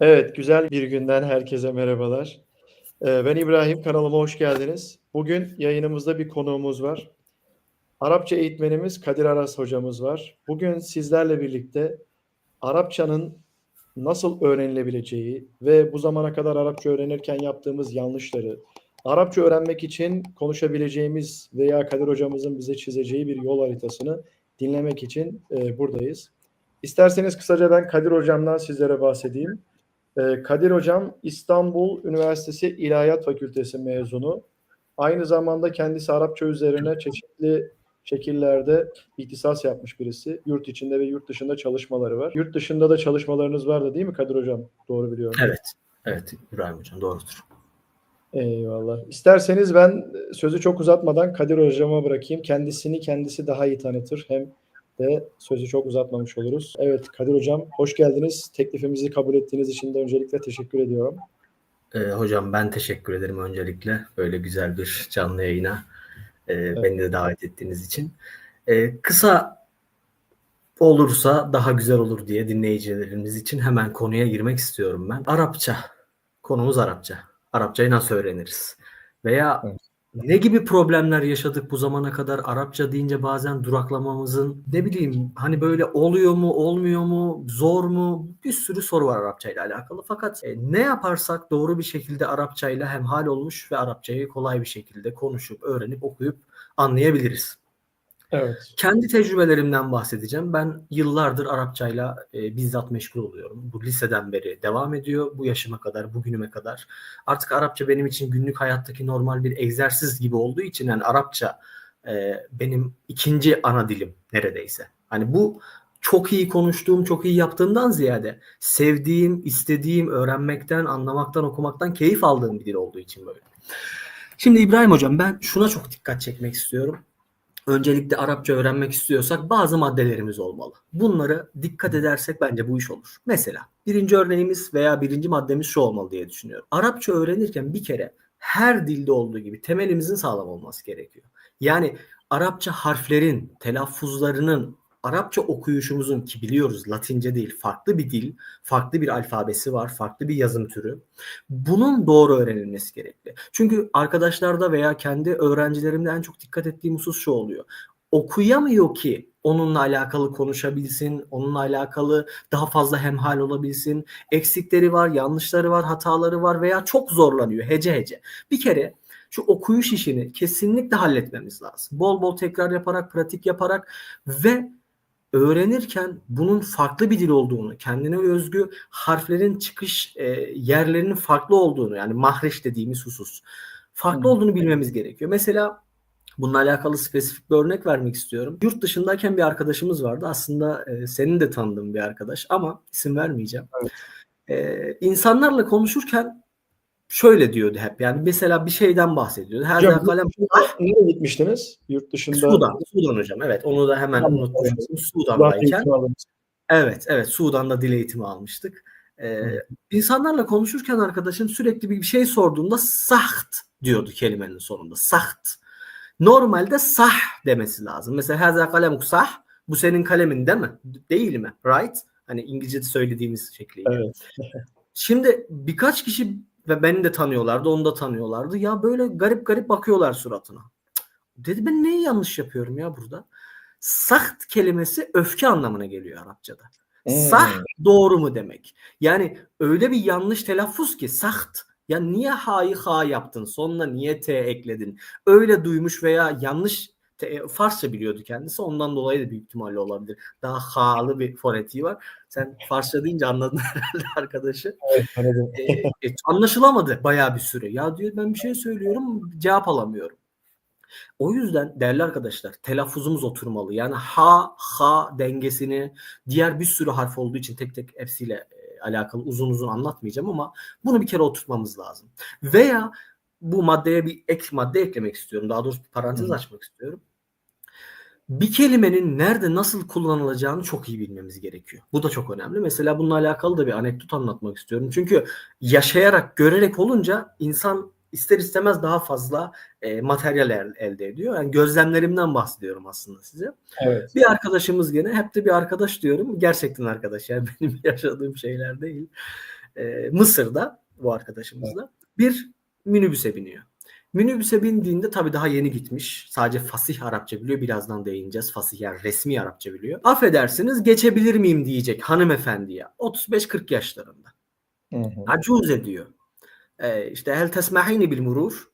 Evet, güzel bir günden herkese merhabalar. Eee, ben İbrahim, kanalıma hoş geldiniz. Bugün yayınımızda bir konuğumuz var. Arapça eğitmenimiz Kadir Aras hocamız var. Bugün sizlerle birlikte Arapçanın nasıl öğrenilebileceği ve bu zamana kadar Arapça öğrenirken yaptığımız yanlışları, Arapça öğrenmek için konuşabileceğimiz veya Kadir hocamızın bize çizeceği bir yol haritasını dinlemek için eee, buradayız. İsterseniz kısaca ben Kadir hocamdan sizlere bahsedeyim. Ee, Kadir Hocam İstanbul Üniversitesi İlahiyat Fakültesi mezunu. Aynı zamanda kendisi Arapça üzerine çeşitli şekillerde ihtisas yapmış birisi. Yurt içinde ve yurt dışında çalışmaları var. Yurt dışında da çalışmalarınız vardı değil mi Kadir Hocam? Doğru biliyorum. Evet. Evet İbrahim Hocam doğrudur. Eyvallah. İsterseniz ben sözü çok uzatmadan Kadir Hocam'a bırakayım. Kendisini kendisi daha iyi tanıtır. Hem de sözü çok uzatmamış oluruz. Evet Kadir Hocam hoş geldiniz. Teklifimizi kabul ettiğiniz için de öncelikle teşekkür ediyorum. Ee, hocam ben teşekkür ederim öncelikle böyle güzel bir canlı yayına e, beni de davet ettiğiniz için. E, kısa olursa daha güzel olur diye dinleyicilerimiz için hemen konuya girmek istiyorum ben. Arapça. Konumuz Arapça. Arapçayı nasıl öğreniriz? Veya Evet. Ne gibi problemler yaşadık bu zamana kadar? Arapça deyince bazen duraklamamızın ne bileyim hani böyle oluyor mu olmuyor mu zor mu? Bir sürü soru var Arapça ile alakalı. Fakat e, ne yaparsak doğru bir şekilde Arapça ile hemhal olmuş ve Arapçayı kolay bir şekilde konuşup öğrenip okuyup anlayabiliriz. Evet. Kendi tecrübelerimden bahsedeceğim. Ben yıllardır Arapçayla e, bizzat meşgul oluyorum. Bu liseden beri devam ediyor. Bu yaşıma kadar, bugünüme kadar. Artık Arapça benim için günlük hayattaki normal bir egzersiz gibi olduğu için yani Arapça e, benim ikinci ana dilim neredeyse. Hani bu çok iyi konuştuğum, çok iyi yaptığımdan ziyade sevdiğim, istediğim, öğrenmekten, anlamaktan, okumaktan keyif aldığım bir dil olduğu için böyle. Şimdi İbrahim Hocam ben şuna çok dikkat çekmek istiyorum öncelikle Arapça öğrenmek istiyorsak bazı maddelerimiz olmalı. Bunları dikkat edersek bence bu iş olur. Mesela birinci örneğimiz veya birinci maddemiz şu olmalı diye düşünüyorum. Arapça öğrenirken bir kere her dilde olduğu gibi temelimizin sağlam olması gerekiyor. Yani Arapça harflerin, telaffuzlarının, Arapça okuyuşumuzun ki biliyoruz Latince değil farklı bir dil, farklı bir alfabesi var, farklı bir yazım türü. Bunun doğru öğrenilmesi gerekli. Çünkü arkadaşlarda veya kendi öğrencilerimde en çok dikkat ettiğim husus şu oluyor. Okuyamıyor ki onunla alakalı konuşabilsin, onunla alakalı daha fazla hemhal olabilsin. Eksikleri var, yanlışları var, hataları var veya çok zorlanıyor hece hece. Bir kere şu okuyuş işini kesinlikle halletmemiz lazım. Bol bol tekrar yaparak, pratik yaparak ve öğrenirken bunun farklı bir dil olduğunu, kendine özgü harflerin çıkış e, yerlerinin farklı olduğunu yani mahreç dediğimiz husus farklı Hı. olduğunu bilmemiz gerekiyor. Mesela bununla alakalı spesifik bir örnek vermek istiyorum. Yurt dışındayken bir arkadaşımız vardı. Aslında e, senin de tanıdığın bir arkadaş ama isim vermeyeceğim. Evet. E, insanlarla konuşurken şöyle diyordu hep. Yani mesela bir şeyden bahsediyordu. Her Hocam, kalem dışında nereye gitmiştiniz? Yurt dışında Sudan, Sudan hocam. Evet, onu da hemen Tamam, unutmuş evet. oldum. Sudan Sudan'dayken. Evet, evet. Sudan'da dil eğitimi almıştık. Ee, Hı. insanlarla konuşurken arkadaşım sürekli bir şey sorduğunda saht diyordu kelimenin sonunda. Saht. Normalde sah demesi lazım. Mesela haza kalemuk sah. Bu senin kalemin değil mi? Değil mi? Right? Hani İngilizce'de söylediğimiz şekliyle. Evet. Şimdi birkaç kişi ve beni de tanıyorlardı, onu da tanıyorlardı. Ya böyle garip garip bakıyorlar suratına. Dedi ben neyi yanlış yapıyorum ya burada? Saht kelimesi öfke anlamına geliyor Arapçada. Hmm. Sah doğru mu demek? Yani öyle bir yanlış telaffuz ki saht. Ya niye ha'yı ha yaptın? Sonuna niye t ekledin? Öyle duymuş veya yanlış te- Farsça biliyordu kendisi. Ondan dolayı da büyük ihtimalle olabilir. Daha ha'lı bir fonetiği var. Sen Farsça deyince anladın herhalde arkadaşı. Evet, anladım. E, e, anlaşılamadı bayağı bir süre. Ya diyor ben bir şey söylüyorum cevap alamıyorum. O yüzden değerli arkadaşlar telaffuzumuz oturmalı. Yani ha, ha dengesini diğer bir sürü harf olduğu için tek tek hepsiyle e, alakalı uzun uzun anlatmayacağım ama bunu bir kere oturtmamız lazım. Veya bu maddeye bir ek madde eklemek istiyorum. Daha doğrusu bir parantez Hı. açmak istiyorum. Bir kelimenin nerede nasıl kullanılacağını çok iyi bilmemiz gerekiyor. Bu da çok önemli. Mesela bununla alakalı da bir anekdot anlatmak istiyorum. Çünkü yaşayarak, görerek olunca insan ister istemez daha fazla e, materyal el- elde ediyor. Yani gözlemlerimden bahsediyorum aslında size. Evet. Bir arkadaşımız gene hep de bir arkadaş diyorum. Gerçekten arkadaş yani benim yaşadığım şeyler değil. e, Mısır'da bu arkadaşımız da bir minibüse biniyor. Minibüse bindiğinde tabii daha yeni gitmiş. Sadece fasih Arapça biliyor. Birazdan değineceğiz. Fasih yani resmi Arapça biliyor. Affedersiniz geçebilir miyim diyecek hanımefendiye. 35-40 yaşlarında. Hı hı. Acuze diyor. Ee, işte hel tesmahini bil murur.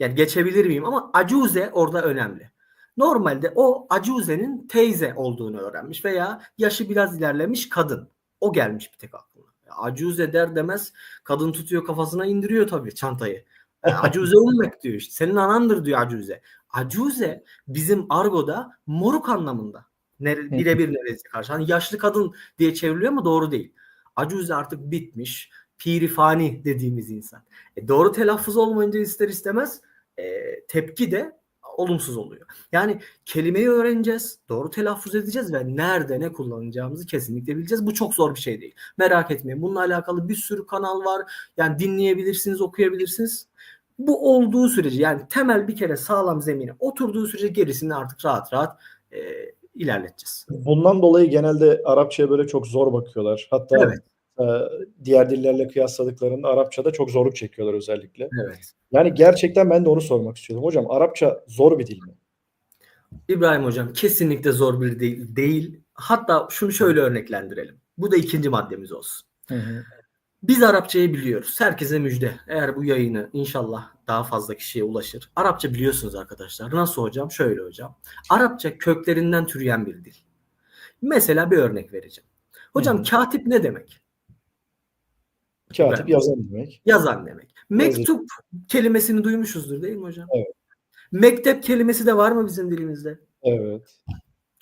Yani geçebilir miyim? Ama acuze orada önemli. Normalde o acuzenin teyze olduğunu öğrenmiş veya yaşı biraz ilerlemiş kadın. O gelmiş bir tek aklına. Acuze der demez kadın tutuyor kafasına indiriyor tabii çantayı. Acuze ummek diyor işte. Senin anandır diyor acuze. Acuze bizim argoda moruk anlamında. Nere, birebir neresi karşı. Hani yaşlı kadın diye çevriliyor ama doğru değil. Acuze artık bitmiş. Pirifani dediğimiz insan. E, doğru telaffuz olmayınca ister istemez e, tepki de olumsuz oluyor. Yani kelimeyi öğreneceğiz, doğru telaffuz edeceğiz ve nerede ne kullanacağımızı kesinlikle bileceğiz. Bu çok zor bir şey değil. Merak etmeyin. Bununla alakalı bir sürü kanal var. Yani dinleyebilirsiniz, okuyabilirsiniz. Bu olduğu sürece yani temel bir kere sağlam zemine oturduğu sürece gerisini artık rahat rahat e, ilerleteceğiz. Bundan dolayı genelde Arapçaya böyle çok zor bakıyorlar. Hatta Evet. e, diğer dillerle kıyasladıklarında Arapçada çok zorluk çekiyorlar özellikle. Evet. Yani gerçekten ben de onu sormak istiyordum. Hocam Arapça zor bir dil mi? İbrahim Hocam kesinlikle zor bir değil. değil. Hatta şunu şöyle örneklendirelim. Bu da ikinci maddemiz olsun. Hı hı. Biz Arapçayı biliyoruz. Herkese müjde. Eğer bu yayını inşallah daha fazla kişiye ulaşır. Arapça biliyorsunuz arkadaşlar. Nasıl hocam? Şöyle hocam. Arapça köklerinden türeyen bir dil. Mesela bir örnek vereceğim. Hocam hı. katip ne demek? Katip Evet. yazan demek. Yazan demek. Mektup kelimesini duymuşuzdur değil mi hocam? Evet. Mektep kelimesi de var mı bizim dilimizde? Evet.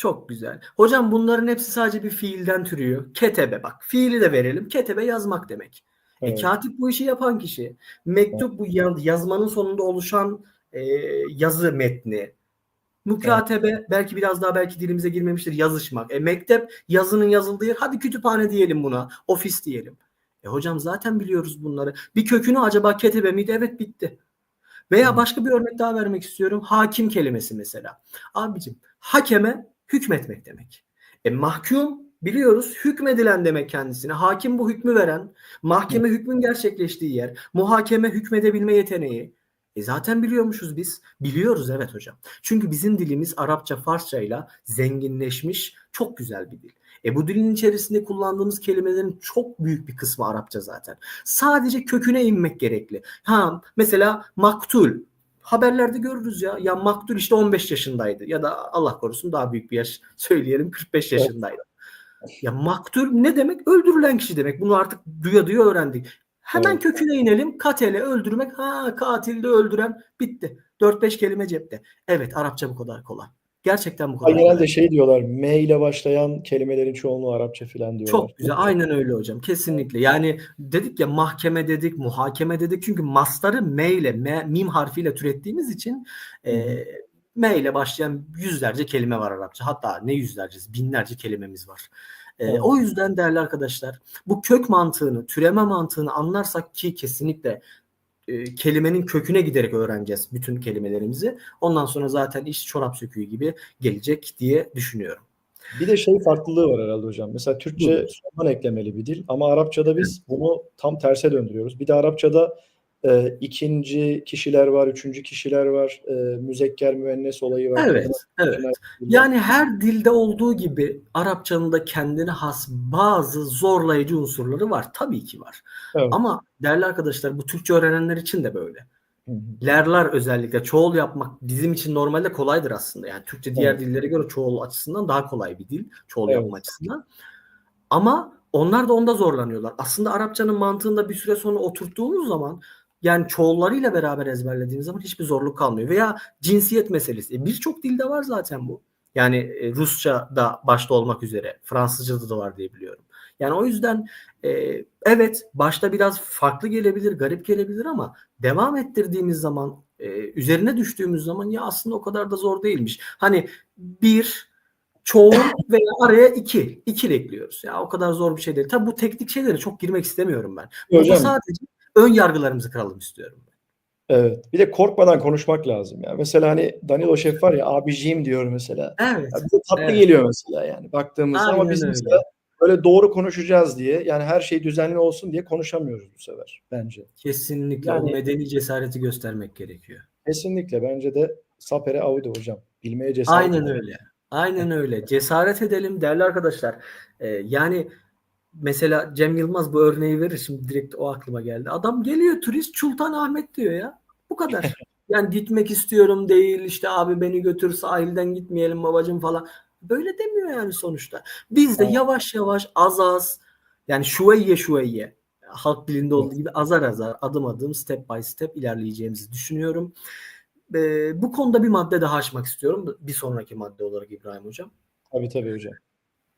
Çok güzel. Hocam bunların hepsi sadece bir fiilden türüyor. Ketebe bak. Fiili de verelim. Ketebe yazmak demek. E, Evet. katip bu işi yapan kişi. Mektup bu ya- yazmanın sonunda oluşan e, yazı metni. Mükatebe belki biraz daha belki dilimize girmemiştir yazışmak. E, mektep yazının yazıldığı yer. Hadi kütüphane diyelim buna. Ofis diyelim. E hocam zaten biliyoruz bunları. Bir kökünü acaba ketebe miydi? Evet bitti. Veya başka bir örnek daha vermek istiyorum. Hakim kelimesi mesela. Abicim hakeme hükmetmek demek. E mahkum biliyoruz hükmedilen demek kendisine. Hakim bu hükmü veren, mahkeme hükmün gerçekleştiği yer, muhakeme hükmedebilme yeteneği. E zaten biliyormuşuz biz. Biliyoruz evet hocam. Çünkü bizim dilimiz Arapça, Farsça ile zenginleşmiş çok güzel bir dil. E bu dilin içerisinde kullandığımız kelimelerin çok büyük bir kısmı Arapça zaten. Sadece köküne inmek gerekli. Ha mesela maktul. Haberlerde görürüz ya. Ya maktul işte 15 yaşındaydı. Ya da Allah korusun daha büyük bir yaş söyleyelim 45 Evet. yaşındaydı. Ya maktul ne demek? Öldürülen kişi demek. Bunu artık duya duya öğrendik. Hemen Evet. köküne inelim. Katele öldürmek. Ha katilde öldüren bitti. 4-5 kelime cepte. Evet Arapça bu kadar kolay. Gerçekten bu kadar. Genelde şey diyorlar, M ile başlayan kelimelerin çoğunluğu Arapça filan diyorlar. Çok güzel. Aynen öyle hocam. Kesinlikle. Yani dedik ya mahkeme dedik, muhakeme dedik. Çünkü mastarı M ile, M, mim harfiyle türettiğimiz için e, M ile başlayan yüzlerce kelime var Arapça. Hatta ne yüzlercesi, binlerce kelimemiz var. E. O yüzden değerli arkadaşlar bu kök mantığını, türeme mantığını anlarsak ki kesinlikle e, kelimenin köküne giderek öğreneceğiz bütün kelimelerimizi. Ondan sonra zaten iş çorap söküğü gibi gelecek diye düşünüyorum. Bir de şey farklılığı var herhalde hocam. Mesela Türkçe sondan eklemeli bir dil ama Arapçada biz bunu tam terse döndürüyoruz. Bir de Arapçada e, ikinci kişiler var, üçüncü kişiler var, e, müzekker müennes olayı var. Evet, evet. Yani her dilde olduğu gibi Arapçanın da kendine has bazı zorlayıcı unsurları var. Tabii ki var. Evet. Ama değerli arkadaşlar bu Türkçe öğrenenler için de böyle. Lerler özellikle çoğul yapmak bizim için normalde kolaydır aslında. Yani Türkçe diğer Evet. dillere göre çoğul açısından daha kolay bir dil. Çoğul Evet. yapma açısından. Ama onlar da onda zorlanıyorlar. Aslında Arapçanın mantığında bir süre sonra oturttuğumuz zaman yani çoğullarıyla beraber ezberlediğimiz zaman hiçbir zorluk kalmıyor. Veya cinsiyet meselesi. E, Birçok dilde var zaten bu. Yani e, Rusça da başta olmak üzere Fransızca'da da var diye biliyorum. Yani o yüzden e, evet başta biraz farklı gelebilir, garip gelebilir ama devam ettirdiğimiz zaman e, üzerine düştüğümüz zaman ya aslında o kadar da zor değilmiş. Hani bir çoğul veya araya iki. iki ekliyoruz. Ya o kadar zor bir şey değil. Tabii bu teknik şeylere çok girmek istemiyorum ben. Burada sadece ön yargılarımızı kıralım istiyorum. Evet. Bir de korkmadan konuşmak lazım ya. Mesela hani Danilo Şef var ya abiciğim diyor mesela. Evet. Ya bize tatlı Evet. geliyor mesela yani baktığımızda ama Aynen biz öyle. mesela böyle doğru konuşacağız diye yani her şey düzenli olsun diye konuşamıyoruz bu sefer bence. Kesinlikle Yani- o medeni cesareti göstermek gerekiyor. Kesinlikle bence de sapere avide hocam. Bilmeye cesaret. Aynen edelim. öyle. Aynen öyle. Cesaret edelim değerli arkadaşlar. Ee, yani mesela Cem Yılmaz bu örneği verir. Şimdi direkt o aklıma geldi. Adam geliyor turist Sultan Ahmet diyor ya. Bu kadar. Yani gitmek istiyorum değil işte abi beni götür sahilden gitmeyelim babacım falan. Böyle demiyor yani sonuçta. Biz de Evet. yavaş yavaş az az yani şuveyye şuveyye halk dilinde olduğu gibi azar azar adım adım step by step ilerleyeceğimizi düşünüyorum. Ee, bu konuda bir madde daha açmak istiyorum. Bir sonraki madde olarak İbrahim Hocam. Tabii tabii hocam.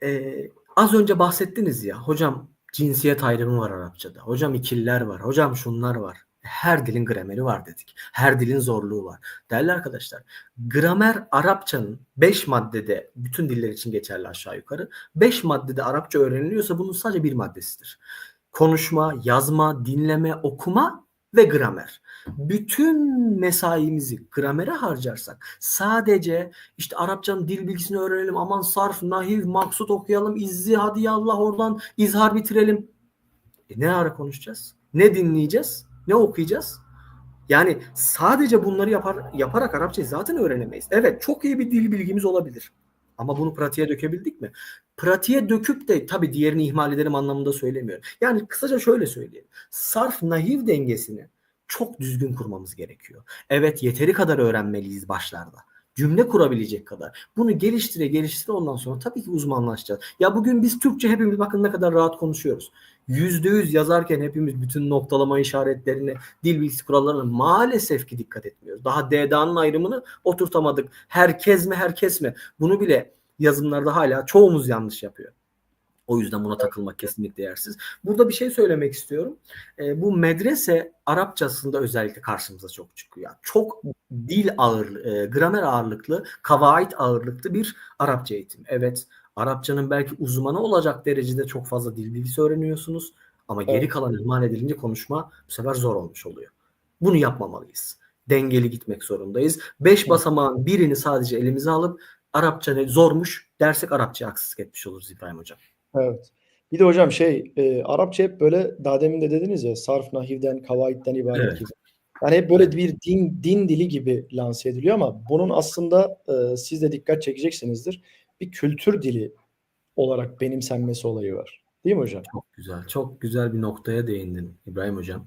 Ee, az önce bahsettiniz ya hocam cinsiyet ayrımı var Arapçada. Hocam ikililer var. Hocam şunlar var. Her dilin grameri var dedik. Her dilin zorluğu var. Değerli arkadaşlar gramer Arapçanın 5 maddede bütün diller için geçerli aşağı yukarı. 5 maddede Arapça öğreniliyorsa bunun sadece bir maddesidir. Konuşma, yazma, dinleme, okuma ve gramer. Bütün mesaimizi gramere harcarsak sadece işte Arapçanın dil bilgisini öğrenelim. Aman sarf, nahiv, maksut okuyalım. izzi hadi Allah oradan izhar bitirelim. E ne ara konuşacağız? Ne dinleyeceğiz? Ne okuyacağız? Yani sadece bunları yapar, yaparak Arapçayı zaten öğrenemeyiz. Evet çok iyi bir dil bilgimiz olabilir. Ama bunu pratiğe dökebildik mi? Pratiğe döküp de tabii diğerini ihmal edelim anlamında söylemiyorum. Yani kısaca şöyle söyleyeyim. Sarf nahiv dengesini çok düzgün kurmamız gerekiyor. Evet yeteri kadar öğrenmeliyiz başlarda. Cümle kurabilecek kadar. Bunu geliştire geliştire ondan sonra tabii ki uzmanlaşacağız. Ya bugün biz Türkçe hepimiz bakın ne kadar rahat konuşuyoruz. Yüzde yüz yazarken hepimiz bütün noktalama işaretlerini, dil bilgisi kurallarına maalesef ki dikkat etmiyoruz. Daha D'danın ayrımını oturtamadık. Herkes mi herkes mi? Bunu bile yazımlarda hala çoğumuz yanlış yapıyor. O yüzden buna takılmak kesinlikle yersiz. Burada bir şey söylemek istiyorum. E, bu medrese Arapçasında özellikle karşımıza çok çıkıyor. Yani çok dil ağır, e, gramer ağırlıklı, kavait ağırlıklı bir Arapça eğitim. Evet, Arapçanın belki uzmanı olacak derecede çok fazla dil bilgisi öğreniyorsunuz. Ama geri Evet. kalan ihmal edilince konuşma bu sefer zor olmuş oluyor. Bunu yapmamalıyız. Dengeli gitmek zorundayız. Beş basamağın birini sadece elimize alıp Arapça ne zormuş dersek Arapça haksızlık etmiş oluruz İbrahim Hocam. Evet. Bir de hocam şey e, Arapça hep böyle daha demin de dediniz ya sarf, nahivden, kavaitten ibaret Evet. gibi. Yani hep böyle bir din din dili gibi lanse ediliyor ama bunun aslında e, siz de dikkat çekeceksinizdir. Bir kültür dili olarak benimsenmesi olayı var. Değil mi hocam? Çok güzel. Çok güzel bir noktaya değindin İbrahim Hocam.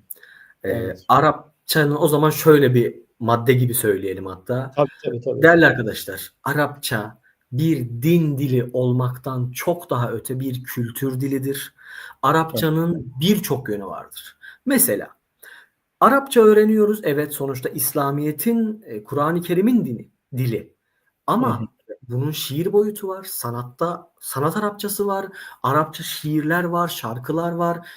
Ee, Evet. Arapçanın o zaman şöyle bir madde gibi söyleyelim hatta. Tabii tabii tabii. Değerli arkadaşlar, Arapça bir din dili olmaktan çok daha öte bir kültür dilidir. Arapçanın birçok yönü vardır. Mesela Arapça öğreniyoruz. Evet sonuçta İslamiyet'in, e, Kur'an-ı Kerim'in dini, dili. Ama Hı hı. Bunun şiir boyutu var. Sanatta sanat Arapçası var. Arapça şiirler var, şarkılar var.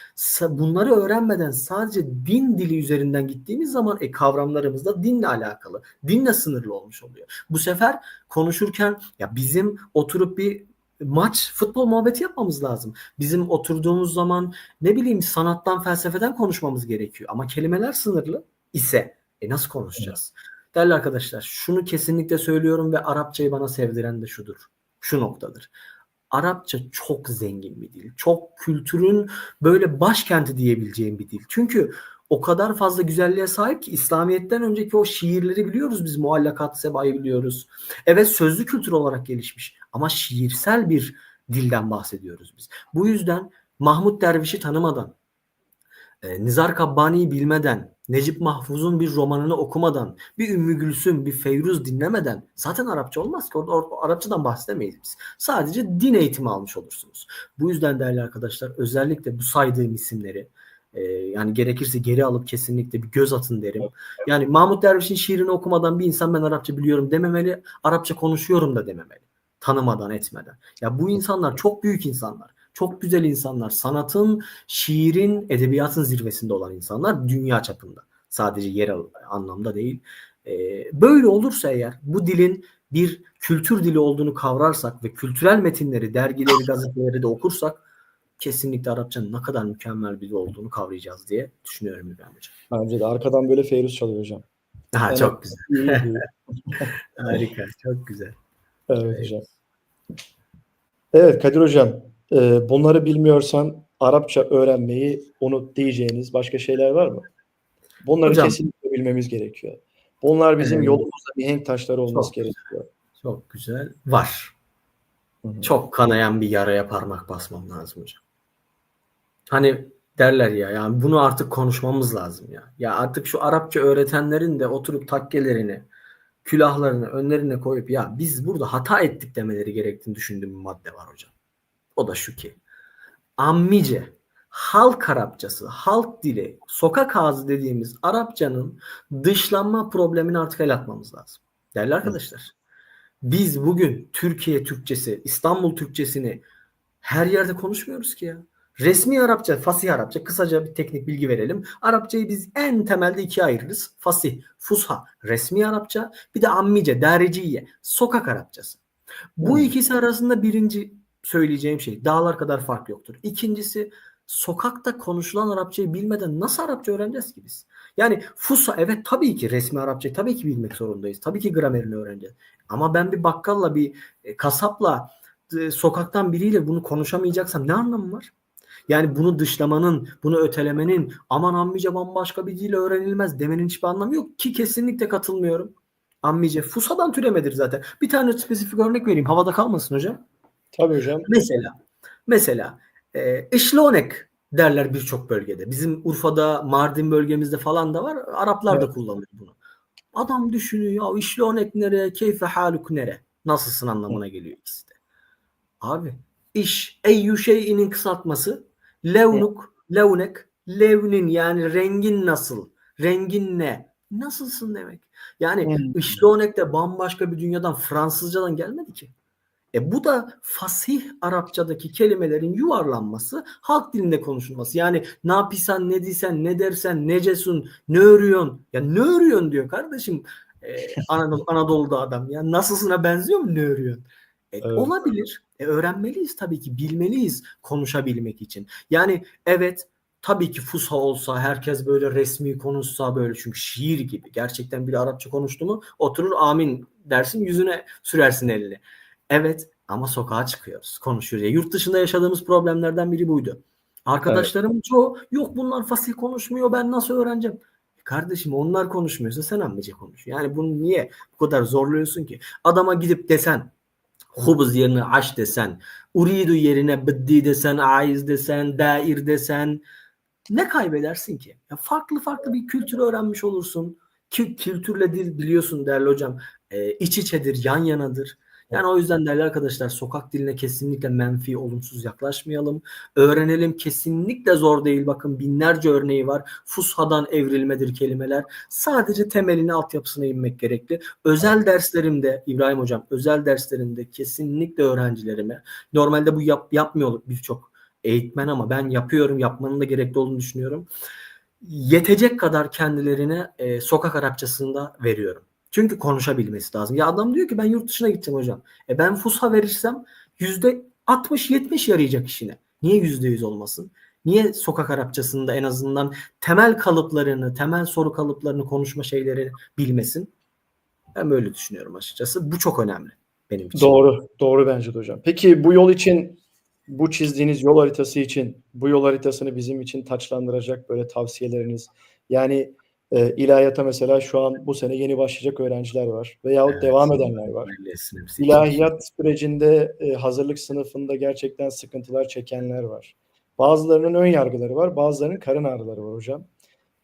Bunları öğrenmeden sadece din dili üzerinden gittiğimiz zaman e, kavramlarımız da dinle alakalı. Dinle sınırlı olmuş oluyor. Bu sefer konuşurken ya bizim oturup bir maç, futbol muhabbeti yapmamız lazım. Bizim oturduğumuz zaman ne bileyim sanattan, felsefeden konuşmamız gerekiyor. Ama kelimeler sınırlı ise e nasıl konuşacağız? Değerli arkadaşlar şunu kesinlikle söylüyorum ve Arapçayı bana sevdiren de şudur. Şu noktadır. Arapça çok zengin bir dil. Çok kültürün böyle başkenti diyebileceğim bir dil. Çünkü o kadar fazla güzelliğe sahip ki İslamiyet'ten önceki o şiirleri biliyoruz biz. Muallakat Seba'yı biliyoruz. Evet sözlü kültür olarak gelişmiş ama şiirsel bir dilden bahsediyoruz biz. Bu yüzden Mahmut Derviş'i tanımadan, e, Nizar Kabbani'yi bilmeden, Necip Mahfuz'un bir romanını okumadan, bir Ümmü Gülsüm, bir Feyruz dinlemeden zaten Arapça olmaz ki. Orada, Arapçadan bahsedemeyiz biz. Sadece din eğitimi almış olursunuz. Bu yüzden değerli arkadaşlar özellikle bu saydığım isimleri e, yani gerekirse geri alıp kesinlikle bir göz atın derim. Yani Mahmut Derviş'in şiirini okumadan bir insan ben Arapça biliyorum dememeli, Arapça konuşuyorum da dememeli. Tanımadan etmeden. Ya bu insanlar çok büyük insanlar. Çok güzel insanlar. Sanatın, şiirin, edebiyatın zirvesinde olan insanlar dünya çapında. Sadece yerel anlamda değil. Ee, böyle olursa eğer bu dilin bir kültür dili olduğunu kavrarsak ve kültürel metinleri, dergileri, gazeteleri de okursak kesinlikle Arapçanın ne kadar mükemmel bir dil olduğunu kavrayacağız diye düşünüyorum İbrahim Hocam. Bence de arkadan böyle Feyruz çalıyor hocam. Ha, Evet. Çok güzel. Harika. Çok güzel. Evet hocam. Evet Kadir hocam. Ee, bunları bilmiyorsan Arapça öğrenmeyi unut diyeceğiniz başka şeyler var mı? Bunları Hocam- kesinlikle bilmemiz gerekiyor. Bunlar bizim Evet. yolumuzda mihenk taşları olması Çok. gerekiyor. Çok güzel. Var. Hı hı. Çok kanayan bir yaraya parmak basmam lazım hocam. Hani derler ya yani bunu artık konuşmamız lazım ya. Ya artık şu Arapça öğretenlerin de oturup takkelerini, külahlarını önlerine koyup ya biz burada hata ettik demeleri gerektiğini düşündüğüm bir madde var hocam. O da şu ki ammice, halk Arapçası, halk dili, sokak ağzı dediğimiz Arapçanın dışlanma problemini artık el atmamız lazım. Değerli arkadaşlar. Biz bugün Türkiye Türkçesi, İstanbul Türkçesini her yerde konuşmuyoruz ki ya. Resmi Arapça, fasih Arapça. Kısaca bir teknik bilgi verelim. Arapçayı biz en temelde ikiye ayırırız. Fasih, fusha, resmi Arapça. Bir de ammice, dereciye, sokak Arapçası. Bu Hmm. ikisi arasında birinci söyleyeceğim şey dağlar kadar fark yoktur. İkincisi sokakta konuşulan Arapçayı bilmeden nasıl Arapça öğreneceğiz ki biz? Yani Fusa evet tabii ki resmi Arapçayı tabii ki bilmek zorundayız. Tabii ki gramerini öğreneceğiz. Ama ben bir bakkalla bir e, kasapla e, sokaktan biriyle bunu konuşamayacaksam ne anlamı var? Yani bunu dışlamanın, bunu ötelemenin, aman ammice bambaşka bir dil öğrenilmez demenin hiçbir anlamı yok ki kesinlikle katılmıyorum. Ammice Fusa'dan türemedir zaten. Bir tane spesifik örnek vereyim. Havada kalmasın hocam. Tabii hocam. Mesela mesela e, işlonek derler birçok bölgede. Bizim Urfa'da, Mardin bölgemizde falan da var. Araplar da Evet. kullanıyor bunu. Adam düşünüyor ya işlonek nere, keyfe haluk nere? Nasılsın anlamına geliyor ikisi de. Abi iş, eyyü şeyinin kısaltması levnuk, levnek, levnin yani rengin nasıl, rengin ne? Nasılsın demek. Yani Hmm. işlonek de bambaşka bir dünyadan Fransızcadan gelmedi ki. E bu da fasih Arapçadaki kelimelerin yuvarlanması, halk dilinde konuşulması. Yani ne yapıysan, ne diysen, ne dersen, necesun, ne örüyorsun? Ya ne örüyorsun diyor kardeşim. E, Anadolu, Anadolu'da adam. Ya nasılsına benziyor mu ne örüyorsun? E, Evet. Olabilir. E, öğrenmeliyiz tabii ki. Bilmeliyiz konuşabilmek için. Yani evet tabii ki fusha olsa, herkes böyle resmi konuşsa böyle çünkü şiir gibi. Gerçekten bir Arapça konuştu mu oturur amin dersin yüzüne sürersin elini. Evet ama sokağa çıkıyoruz, konuşuyoruz. Ya, yurt dışında yaşadığımız problemlerden biri buydu. Arkadaşlarım çoğu yok bunlar fasih konuşmuyor ben nasıl öğreneceğim? E Kardeşim onlar konuşmuyorsa sen ammice konuş. Yani bunu niye bu kadar zorluyorsun ki? Adama gidip desen hubuz yerine aş desen, uridu yerine biddi desen, aiz desen, dair desen ne kaybedersin ki? Ya farklı farklı bir kültür öğrenmiş olursun. Ki kültürle dil biliyorsun değerli hocam e, iç içedir, yan yanadır. Yani o yüzden değerli arkadaşlar sokak diline kesinlikle menfi, olumsuz yaklaşmayalım. Öğrenelim kesinlikle zor değil. Bakın binlerce örneği var. Fushadan evrilmedir kelimeler. Sadece temelini, altyapısına inmek gerekli. Özel derslerimde İbrahim hocam, özel derslerimde kesinlikle öğrencilerime normalde bu yap, yapmıyor birçok eğitmen ama ben yapıyorum, yapmanın da gerekli olduğunu düşünüyorum. Yetecek kadar kendilerine e, sokak Arapçasında veriyorum. Çünkü konuşabilmesi lazım. Ya adam diyor ki ben yurt dışına gideceğim hocam. E ben Fusha verirsem yüzde 60-70 yarayacak işine. Niye yüzde yüz olmasın? Niye sokak Arapçasında en azından temel kalıplarını, temel soru kalıplarını, konuşma şeyleri bilmesin? Ben böyle düşünüyorum açıkçası. Bu çok önemli benim için. Doğru. Doğru bence de hocam. Peki bu yol için bu çizdiğiniz yol haritası için bu yol haritasını bizim için taçlandıracak böyle tavsiyeleriniz yani e, ilahiyata mesela şu an bu sene yeni başlayacak öğrenciler var veyahut Evet. devam edenler var. İlahiyat sürecinde e, hazırlık sınıfında gerçekten sıkıntılar çekenler var. Bazılarının ön yargıları var, bazılarının karın ağrıları var hocam.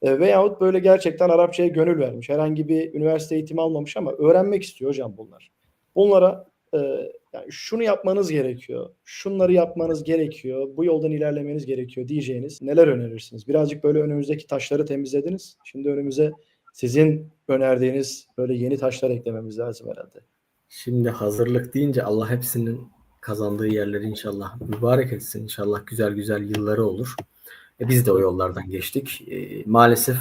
E, veyahut böyle gerçekten Arapçaya gönül vermiş, herhangi bir üniversite eğitimi almamış ama öğrenmek istiyor hocam bunlar. Bunlara e, yani şunu yapmanız gerekiyor, şunları yapmanız gerekiyor, bu yoldan ilerlemeniz gerekiyor diyeceğiniz neler önerirsiniz? Birazcık böyle önümüzdeki taşları temizlediniz. Şimdi önümüze sizin önerdiğiniz böyle yeni taşlar eklememiz lazım herhalde. Şimdi hazırlık deyince Allah hepsinin kazandığı yerleri inşallah mübarek etsin. İnşallah güzel güzel yılları olur. E biz de o yollardan geçtik. E, maalesef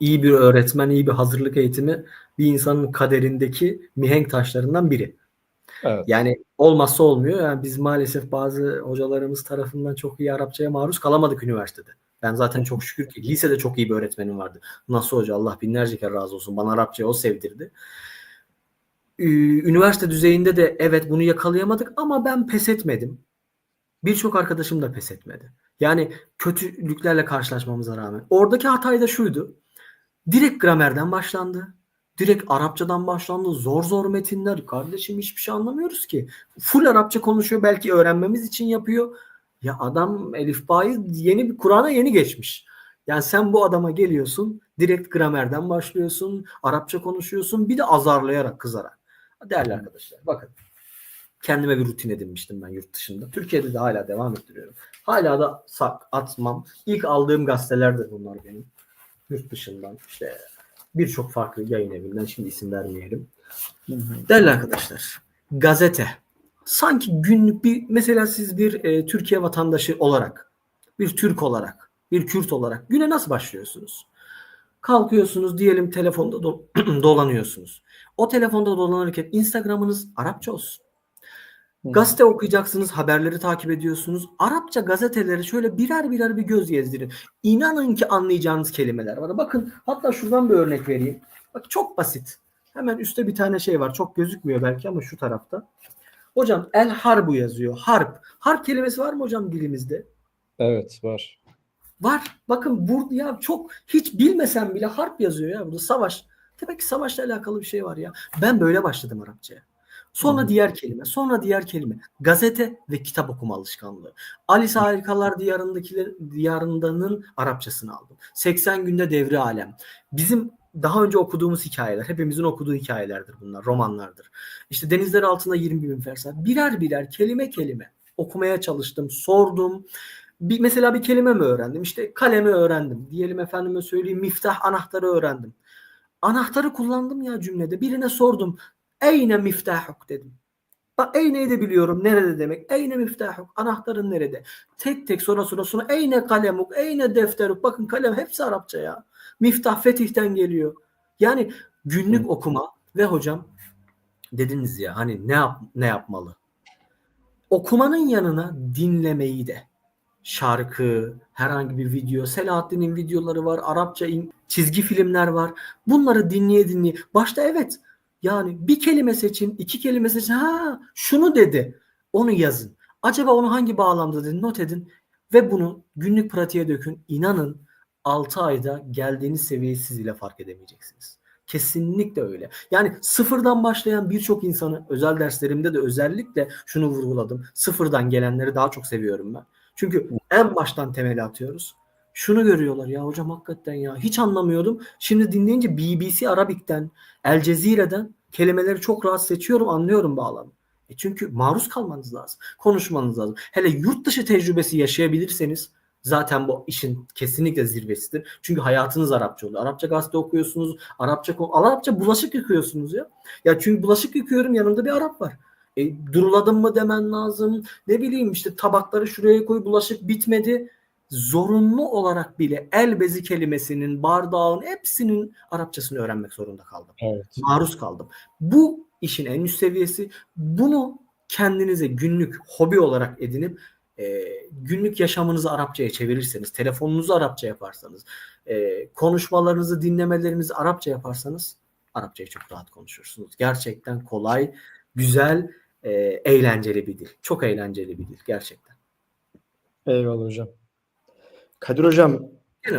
iyi bir öğretmen, iyi bir hazırlık eğitimi bir insanın kaderindeki mihenk taşlarından biri. Evet. Yani olmazsa olmuyor. Yani biz maalesef bazı hocalarımız tarafından çok iyi Arapçaya maruz kalamadık üniversitede. Ben zaten çok şükür ki lisede çok iyi bir öğretmenim vardı. Nasıl hoca Allah binlerce kere razı olsun. Bana Arapçayı o sevdirdi. Ee, Üniversite düzeyinde de evet bunu yakalayamadık ama ben pes etmedim. Birçok arkadaşım da pes etmedi. Yani kötülüklerle karşılaşmamıza rağmen. Oradaki hatay da şuydu. Direkt gramerden başlandı. Direkt Arapçadan başlandı. Zor zor metinler. Kardeşim hiçbir şey anlamıyoruz ki. Full Arapça konuşuyor. Belki öğrenmemiz için yapıyor. Ya adam Elif Bağ'ı yeni bir Kur'an'a yeni geçmiş. Yani sen bu adama geliyorsun. Direkt gramerden başlıyorsun. Arapça konuşuyorsun. Bir de azarlayarak kızarak. Değerli arkadaşlar bakın. Kendime bir rutin edinmiştim ben yurt dışında. Türkiye'de de hala devam ettiriyorum. Hala da sak atmam. İlk aldığım gazetelerdir bunlar benim. Yurt dışından işte birçok farklı yayın evinden şimdi isim vermeyelim. Değerli arkadaşlar gazete sanki günlük bir mesela siz bir e, Türkiye vatandaşı olarak bir Türk olarak bir Kürt olarak güne nasıl başlıyorsunuz? Kalkıyorsunuz diyelim telefonda do- dolanıyorsunuz. O telefonda dolanırken Instagram'ınız Arapça olsun. Gazete okuyacaksınız, haberleri takip ediyorsunuz. Arapça gazeteleri şöyle birer birer bir göz gezdirin. İnanın ki anlayacağınız kelimeler var. Bakın hatta şuradan bir örnek vereyim. Bak çok basit. Hemen üstte bir tane şey var. Çok gözükmüyor belki ama şu tarafta. Hocam el harbu yazıyor. Harp. Harp kelimesi var mı hocam dilimizde? Evet var. Var. Bakın burada ya çok hiç bilmesem bile harp yazıyor ya burada savaş. Demek ki savaşla alakalı bir şey var ya. Ben böyle başladım Arapçaya. Sonra diğer kelime, sonra diğer kelime. Gazete ve kitap okuma alışkanlığı. Alice Harikalar Diyarındakiler Diyarındanın Arapçasını aldım. 80 günde devri alem. Bizim daha önce okuduğumuz hikayeler, hepimizin okuduğu hikayelerdir bunlar, romanlardır. İşte denizler altında 20 bin fersah. Birer birer kelime kelime okumaya çalıştım, sordum. Bir, mesela bir kelime mi öğrendim? İşte kalemi öğrendim. Diyelim efendime söyleyeyim miftah anahtarı öğrendim. Anahtarı kullandım ya cümlede. Birine sordum. Eyne miftahuk dedim. Bak eyneyi de biliyorum. Nerede demek? Eyne miftahuk. Anahtarın nerede? Tek tek sonra sonra sonra eyne kalemuk, eyne defteruk. Bakın kalem hepsi Arapça ya. Miftah fetihten geliyor. Yani günlük okuma ve hocam dediniz ya hani ne yap ne yapmalı? Okumanın yanına dinlemeyi de şarkı, herhangi bir video, Selahattin'in videoları var, Arapça çizgi filmler var. Bunları dinleye dinleye. Başta evet yani bir kelime seçin, iki kelime seçin. Ha şunu dedi. Onu yazın. Acaba onu hangi bağlamda dedi? Not edin ve bunu günlük pratiğe dökün. İnanın 6 ayda geldiğiniz seviyeyi siz ile fark edemeyeceksiniz. Kesinlikle öyle. Yani sıfırdan başlayan birçok insanı özel derslerimde de özellikle şunu vurguladım. Sıfırdan gelenleri daha çok seviyorum ben. Çünkü en baştan temeli atıyoruz. Şunu görüyorlar ya hocam hakikaten ya hiç anlamıyordum. Şimdi dinleyince BBC Arabik'ten, El Cezire'den kelimeleri çok rahat seçiyorum, anlıyorum bağlamı. E çünkü maruz kalmanız lazım. Konuşmanız lazım. Hele yurt dışı tecrübesi yaşayabilirseniz zaten bu işin kesinlikle zirvesidir. Çünkü hayatınız Arapça oluyor. Arapça gazete okuyorsunuz, Arapça Arapça bulaşık yıkıyorsunuz ya. Ya çünkü bulaşık yıkıyorum yanımda bir Arap var. E, duruladım mı demen lazım. Ne bileyim işte tabakları şuraya koy bulaşık bitmedi. Zorunlu olarak bile el bezi kelimesinin, bardağın hepsinin Arapçasını öğrenmek zorunda kaldım. Evet. Maruz kaldım. Bu işin en üst seviyesi. Bunu kendinize günlük hobi olarak edinip e, günlük yaşamınızı Arapçaya çevirirseniz, telefonunuzu Arapça yaparsanız, e, konuşmalarınızı, dinlemelerinizi Arapça yaparsanız Arapçayı çok rahat konuşursunuz. Gerçekten kolay, güzel, e, eğlenceli bir dil. Çok eğlenceli bir dil gerçekten. Eyvallah hocam. Kadir hocam e,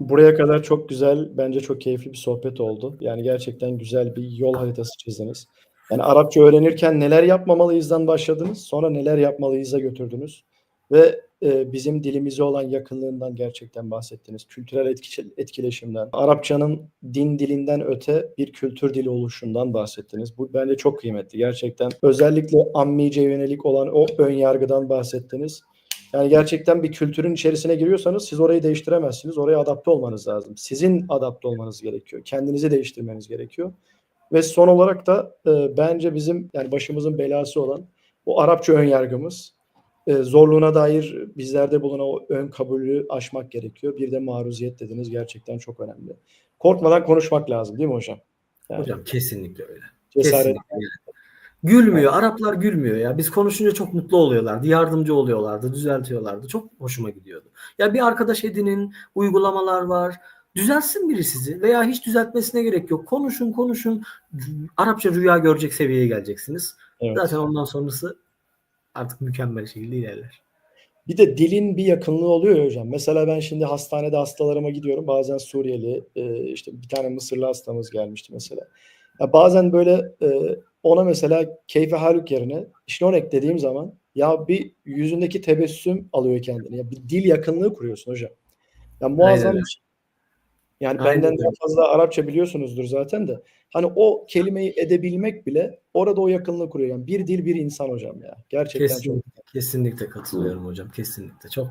buraya kadar çok güzel, bence çok keyifli bir sohbet oldu. Yani gerçekten güzel bir yol haritası çizdiniz. Yani Arapça öğrenirken neler yapmamalıyızdan başladınız, sonra neler yapmalıyız'a götürdünüz. Ve e, bizim dilimize olan yakınlığından gerçekten bahsettiniz. Kültürel etki- etkileşimden, Arapçanın din dilinden öte bir kültür dili oluşundan bahsettiniz. Bu bence çok kıymetli. Gerçekten özellikle ammice yönelik olan o ön yargıdan bahsettiniz. Yani gerçekten bir kültürün içerisine giriyorsanız siz orayı değiştiremezsiniz. Oraya adapte olmanız lazım. Sizin adapte olmanız gerekiyor. Kendinizi değiştirmeniz gerekiyor. Ve son olarak da e, bence bizim yani başımızın belası olan o Arapça ön yargımız e, zorluğuna dair bizlerde bulunan o ön kabulü aşmak gerekiyor. Bir de maruziyet dediniz gerçekten çok önemli. Korkmadan konuşmak lazım değil mi hocam? Yani Hocam kesinlikle öyle. cesaret. Kesinlikle. Gülmüyor. Araplar gülmüyor ya. Biz konuşunca çok mutlu oluyorlardı. Yardımcı oluyorlardı. Düzeltiyorlardı. Çok hoşuma gidiyordu. Ya bir arkadaş edinin. Uygulamalar var. Düzelsin biri sizi. Veya hiç düzeltmesine gerek yok. Konuşun konuşun. Arapça rüya görecek seviyeye geleceksiniz. Evet. Zaten ondan sonrası artık mükemmel şekilde ilerler. Bir de dilin bir yakınlığı oluyor ya hocam. Mesela ben şimdi hastanede hastalarıma gidiyorum. Bazen Suriyeli, işte bir tane Mısırlı hastamız gelmişti mesela. Ya bazen böyle e, ona mesela keyfe haluk yerine işnonek dediğim zaman ya bir yüzündeki tebessüm alıyor kendini. Ya bir dil yakınlığı kuruyorsun hocam. Ya muazzam bir şey. Yani Aynen benden daha fazla Arapça biliyorsunuzdur zaten de. Hani o kelimeyi edebilmek bile orada o yakınlığı kuruyor. Yani bir dil bir insan hocam ya. Gerçekten çok Kesinlikle, kesinlikle katılıyorum hocam. Kesinlikle. Çok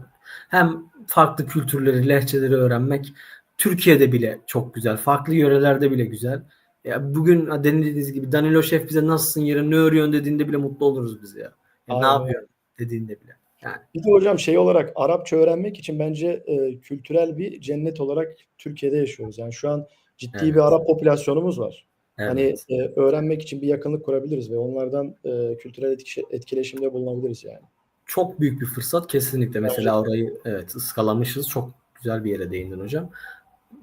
hem farklı kültürleri, lehçeleri öğrenmek Türkiye'de bile çok güzel. Farklı yörelerde bile güzel. Ya bugün denildiğiniz gibi Danilo Şef bize nasılsın yarın ne örüyorsun dediğinde bile mutlu oluruz biz ya. ya ne yapıyorsun dediğinde bile. Yani Bir de hocam şey olarak Arapça öğrenmek için bence e, kültürel bir cennet olarak Türkiye'de yaşıyoruz. Yani şu an ciddi Evet. bir Arap popülasyonumuz var. evet. Hani e, öğrenmek için bir yakınlık kurabiliriz ve onlardan e, kültürel etki- etkileşimde bulunabiliriz yani. çok büyük bir fırsat kesinlikle. Mesela orayı evet ıskalamışız. Çok güzel bir yere değindin hocam.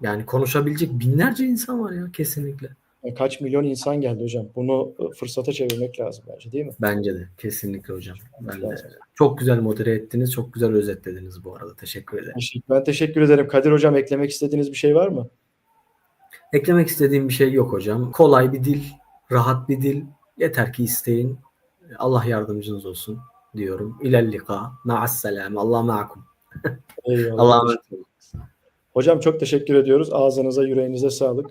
Yani konuşabilecek binlerce insan var ya kesinlikle. Yani kaç milyon insan geldi hocam. Bunu e, fırsata çevirmek lazım bence değil mi? Bence de kesinlikle hocam. Ben de çok güzel modere ettiniz. Çok güzel özetlediniz bu arada. Teşekkür ederim. Ben teşekkür ederim. Kadir hocam eklemek istediğiniz bir şey var mı? Eklemek istediğim bir şey yok hocam. Kolay bir dil, rahat bir dil. Yeter ki isteyin. Allah yardımcınız olsun diyorum. İlellika. Ma'as selam. Allah ma'akum. Allah'a emanet olun. Hocam çok teşekkür ediyoruz. Ağzınıza, yüreğinize sağlık.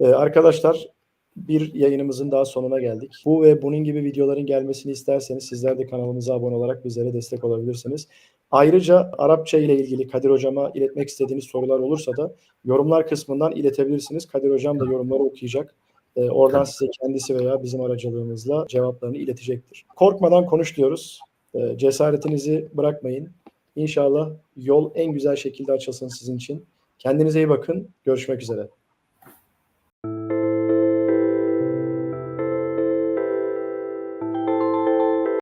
Ee, arkadaşlar bir yayınımızın daha sonuna geldik. Bu ve bunun gibi videoların gelmesini isterseniz sizler de kanalımıza abone olarak bizlere destek olabilirsiniz. Ayrıca Arapça ile ilgili Kadir Hocam'a iletmek istediğiniz sorular olursa da yorumlar kısmından iletebilirsiniz. Kadir Hocam da yorumları okuyacak. Ee, oradan size kendisi veya bizim aracılığımızla cevaplarını iletecektir. Korkmadan konuş diyoruz. Ee, cesaretinizi bırakmayın. İnşallah yol en güzel şekilde açılsın sizin için. Kendinize iyi bakın. Görüşmek üzere.